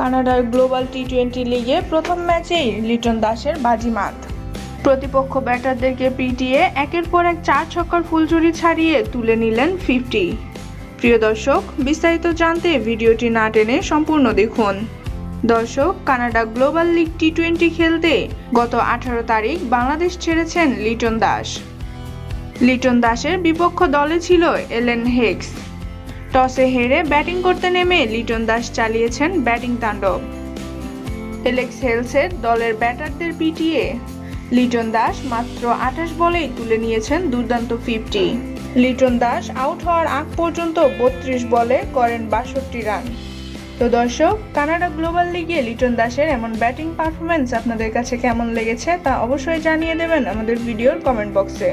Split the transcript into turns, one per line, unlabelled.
কানাডার global T twenty লিগে প্রথম ম্যাচেই লিটন দাসের বাজিমাত। প্রতিপক্ষ ব্যাটারদেরকে পিটিয়ে একের পর এক চার ছক্কার ফুলঝুরি ছাড়িয়ে তুলে নিলেন ফিফটি। প্রিয় দর্শক, বিস্তারিত জানতে ভিডিওটি না টেনে সম্পূর্ণ দেখুন। দর্শক, Canada global league T twenty খেলতে গত আঠারো তারিখ বাংলাদেশ ছেড়েছেন লিটন দাস। লিটন দাসের বিপক্ষ দলে ছিল এলেন হেক্স টসে হেরে ব্যাটিং করতে নেমে লিটন দাস চালিয়েছেন ব্যাটিং তাণ্ডব। এলেক্স হেলসের দলের ব্যাটারদের পিটিয়ে লিটন দাস মাত্র আঠাশ বলেই তুলে নিয়েছেন দুর্দান্ত ফিফটি। লিটন দাস আউট হওয়ার আগ পর্যন্ত বত্রিশ বলে করেন বাষট্টি রান। তো দর্শক, কানাডা গ্লোবাল লিগে লিটন দাসের এমন ব্যাটিং পারফরমেন্স আপনাদের কাছে কেমন লেগেছে তা অবশ্যই জানিয়ে দেবেন আমাদের ভিডিওর কমেন্ট বক্সে।